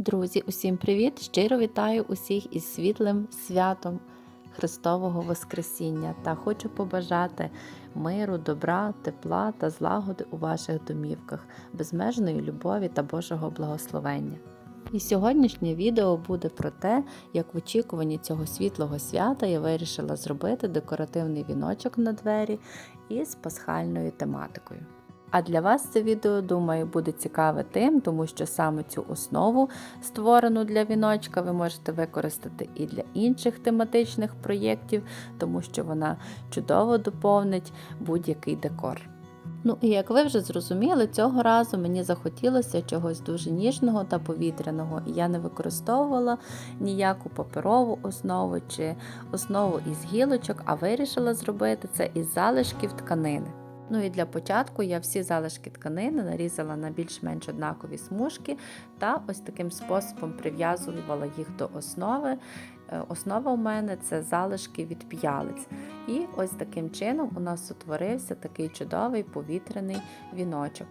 Друзі, усім привіт! Щиро вітаю усіх із світлим святом Христового Воскресіння та хочу побажати миру, добра, тепла та злагоди у ваших домівках, безмежної любові та Божого благословення. І сьогоднішнє відео буде про те, як в очікуванні цього світлого свята я вирішила зробити декоративний віночок на двері із пасхальною тематикою. А для вас це відео, думаю, буде цікаве тим, тому що саме цю основу, створену для віночка, ви можете використати і для інших тематичних проєктів, тому що вона чудово доповнить будь-який декор. Ну і як ви вже зрозуміли, цього разу мені захотілося чогось дуже ніжного та повітряного, і я не використовувала ніяку паперову основу чи основу із гілочок, а вирішила зробити це із залишків тканини. Ну і для початку я всі залишки тканини нарізала на більш-менш однакові смужки та ось таким способом прив'язувала їх до основи. Е, Основа у мене це залишки від п'ялиць. І ось таким чином у нас утворився такий чудовий повітряний віночок.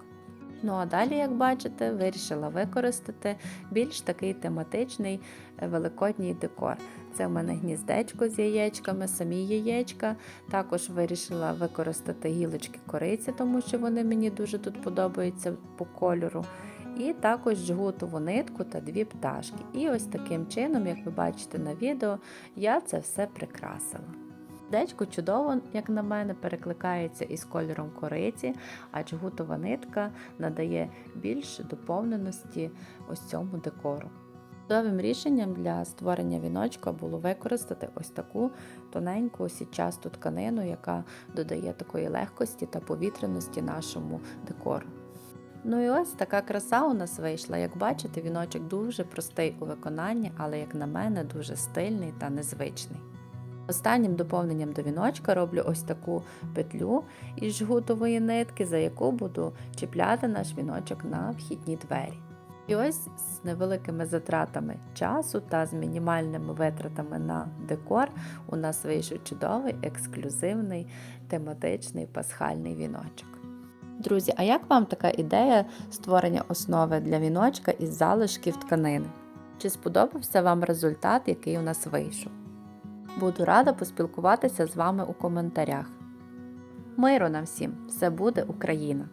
Ну а далі, як бачите, вирішила використати більш такий тематичний е, великодній декор. Це в мене гніздечко з яєчками, самі яєчка. Також вирішила використати гілочки кориці, тому що вони мені дуже тут подобаються по кольору. І також жгутову нитку та дві пташки. І ось таким чином, як ви бачите на відео, я це все прикрасила. Дечко чудово, як на мене, перекликається із кольором кориці, а джгутова нитка надає більше доповненості ось цьому декору. Чудовим рішенням для створення віночка було використати ось таку тоненьку сітчасту тканину, яка додає такої легкості та повітряності нашому декору. Ну і ось така краса у нас вийшла. Як бачите, віночок дуже простий у виконанні, але, як на мене, дуже стильний та незвичний. Останнім доповненням до віночка роблю ось таку петлю із жгутової нитки, за яку буду чіпляти наш віночок на вхідні двері. І ось з невеликими затратами часу та з мінімальними витратами на декор у нас вийшов чудовий ексклюзивний тематичний пасхальний віночок. Друзі, а як вам така ідея створення основи для віночка із залишків тканини? Чи сподобався вам результат, який у нас вийшов? Буду рада поспілкуватися з вами у коментарях. Миру нам всім! Все буде Україна!